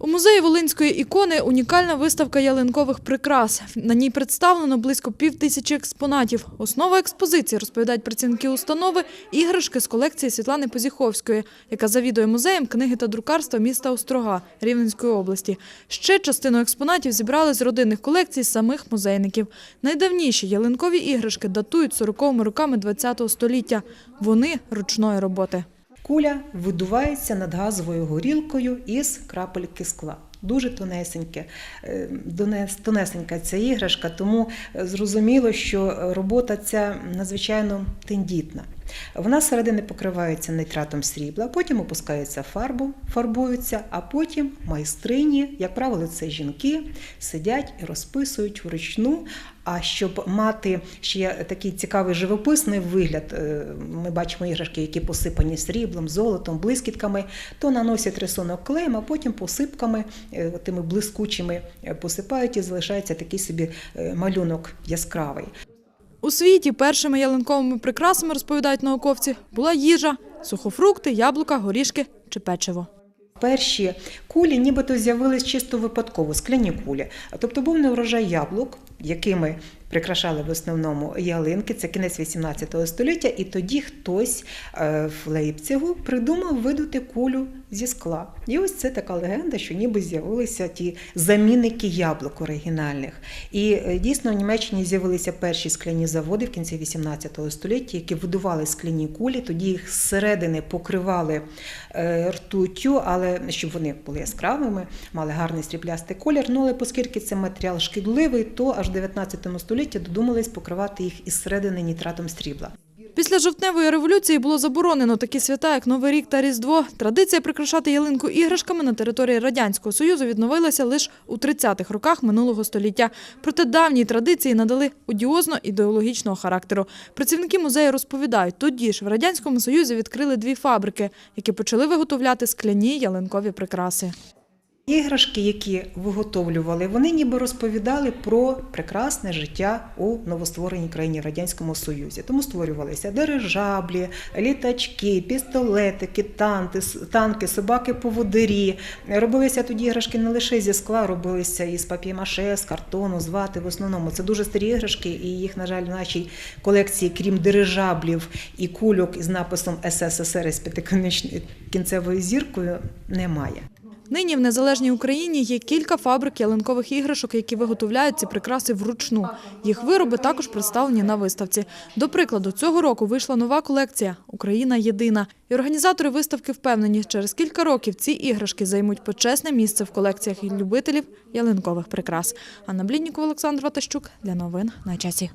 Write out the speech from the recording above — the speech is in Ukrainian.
У музеї Волинської ікони унікальна виставка ялинкових прикрас. На ній представлено близько пів тисячі експонатів. Основа експозиції, розповідають працівники установи, іграшки з колекції Світлани Позіховської, яка завідує музеєм книги та друкарства міста Острога Рівненської області. Ще частину експонатів зібрали з родинних колекцій самих музейників. Найдавніші ялинкові іграшки датують 40-ми роками ХХ століття. Вони ручної роботи. Куля видувається над газовою горілкою із крапельки скла. Дуже тонесеньке, е, тонесенька ця іграшка, тому е, зрозуміло, що робота ця надзвичайно тендітна. Вона зсередини покривається нитратом срібла, потім опускається фарбу, фарбуються, а потім майстрині, як правило, це жінки, сидять і розписують вручну. А щоб мати ще такий цікавий живописний вигляд, е, ми бачимо іграшки, які посипані сріблом, золотом, блискітками, то наносять рисунок клеєм, а потім посипками, е, тими блискучими е, посипають і залишається такий собі малюнок яскравий. У світі першими ялинковими прикрасами, розповідають науковці, була їжа, сухофрукти, яблука, горішки чи печиво. Перші кулі нібито з'явились чисто випадково, скляні кулі. Тобто був не врожай яблук, якими прикрашали в основному ялинки, це кінець 18 століття, і тоді хтось е, в Лейпцигу придумав видути кулю зі скла. І ось це така легенда, що ніби з'явилися ті замінники яблук оригінальних. І е, дійсно в Німеччині з'явилися перші скляні заводи в кінці 18 століття, які видували скляні кулі, тоді їх зсередини покривали е, ртуттю, але щоб вони були яскравими, мали гарний сріблястий колір. Ну але оскільки це матеріал шкідливий, то аж в 19 столітті додумались покривати їх із середини нітратом срібла. Після жовтневої революції було заборонено такі свята, як Новий рік та Різдво. Традиція прикрашати ялинку іграшками на території Радянського Союзу відновилася лише у 30-х роках минулого століття. Проте давні традиції надали одіозно-ідеологічного характеру. Працівники музею розповідають, тоді ж в Радянському Союзі відкрили дві фабрики, які почали виготовляти скляні ялинкові прикраси. Іграшки, які виготовлювали, вони ніби розповідали про прекрасне життя у новоствореній країні Радянському Союзі. Тому створювалися дирижаблі, літачки, пістолетики, танки, танки собаки-поводирі. Робилися тоді іграшки не лише зі скла, робилися із пап'ємаше, з картону, з вати. В основному це дуже старі іграшки, і їх, на жаль, в нашій колекції, крім дирижаблів і кульок із написом СССР із п'ятикінцевою зіркою, немає. Нині в незалежній Україні є кілька фабрик ялинкових іграшок, які виготовляють ці прикраси вручну. Їх вироби також представлені на виставці. До прикладу, цього року вийшла нова колекція Україна єдина. І організатори виставки впевнені, через кілька років ці іграшки займуть почесне місце в колекціях любителів ялинкових прикрас. Анна Бліннікова, Олександр Ватащук для новин на часі.